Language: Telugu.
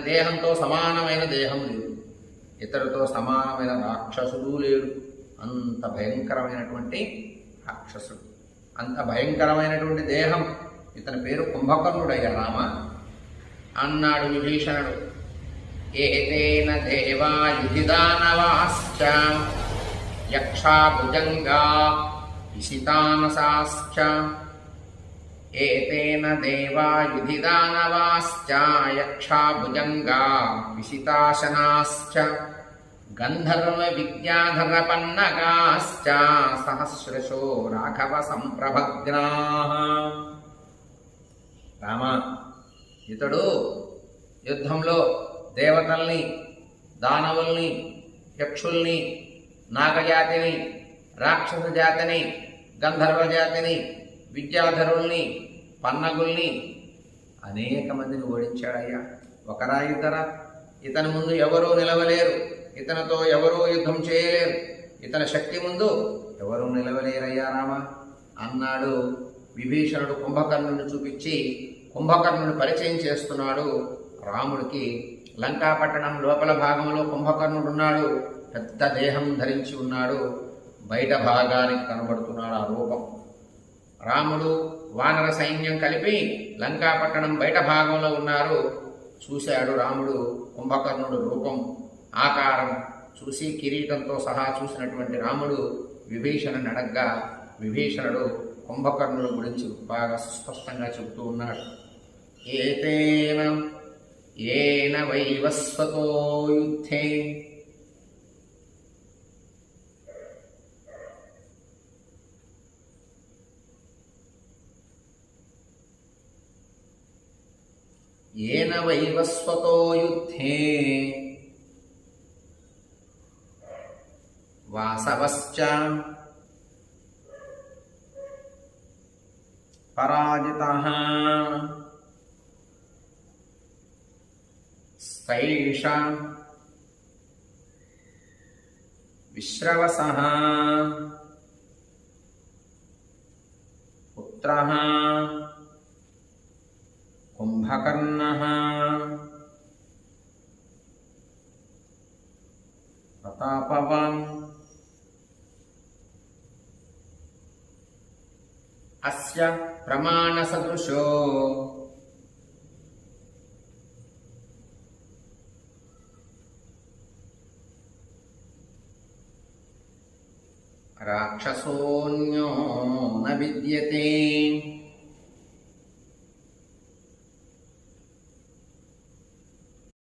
దేహంతో సమానమైన దేహం లేదు. ఇతరుతో సమానమైన రాక్షసుడు లేడు అంత భయంకరమైనటువంటి రాక్షసుడు. అంత భయంకరమైనటువంటి దేహం. ఇతని పేరు కుంభకర్ణుడయ్యా రామ. అన్నాడు విభీషణుడు. ఏతేన దేవా యుధిదానవాశ్చ యక్షా భుజంగా విషితానసాశ్చ ఏతేన దేవా యుధిదానవాశ్చ యక్షా భుజంగా విషితాశనాశ్చ గంధర్వ విద్యాధర పన్నగాశ్చ సహస్రశో రాఘవ సంప్రభగ్నా రామ ఇతడు యుద్ధంలో దేవతల్ని దానవుల్ని యక్షుల్ని నాగజాతిని రాక్షస జాతిని గంధర్వ జాతిని విద్యాధరుల్ని పన్నగుల్ని అనేక మందిని ఓడించాడయ్యా. ఒకరా ఇతర ఇతని ముందు ఎవరూ నిలవలేరు. ఇతనితో ఎవరూ యుద్ధం చేయలేరు. ఇతని శక్తి ముందు ఎవరూ నిలవలేరయ్యా రామ. అన్నాడు విభీషణుడు కుంభకర్ణుని చూపించి కుంభకర్ణుని పరిచయం చేస్తున్నాడు. రాముడికి లంకాపట్టణం లోపల భాగంలో కుంభకర్ణుడు ఉన్నాడు పెద్ద దేహం ధరించి ఉన్నాడు. బయట భాగానికి కనబడుతున్నాడు ఆ రూపం. రాముడు వానర సైన్యం కలిపి లంకాపట్టణం బయట భాగంలో ఉన్నారు. చూశాడు రాముడు కుంభకర్ణుడు రూపం ఆకారం చూసి కిరీటంతో సహా చూసినటువంటి రాముడు విభీషణుని అడగ్గా విభీషణుడు కుంభకర్ణుడు గురించి బాగా సుస్పష్టంగా చెబుతూ ఉన్నాడు. ఏతేన ఏన వైవస్వతో యుద్ధే येन वैवस्वतो युद्धे। वासवश्च पराजितः। स्थैष विश्रवसः। पुत्रः। కుంభకర్ణ ప్రతాపవాన్ అస్య ప్రమాణసదృశో రాక్షసోన్యో న విద్యతే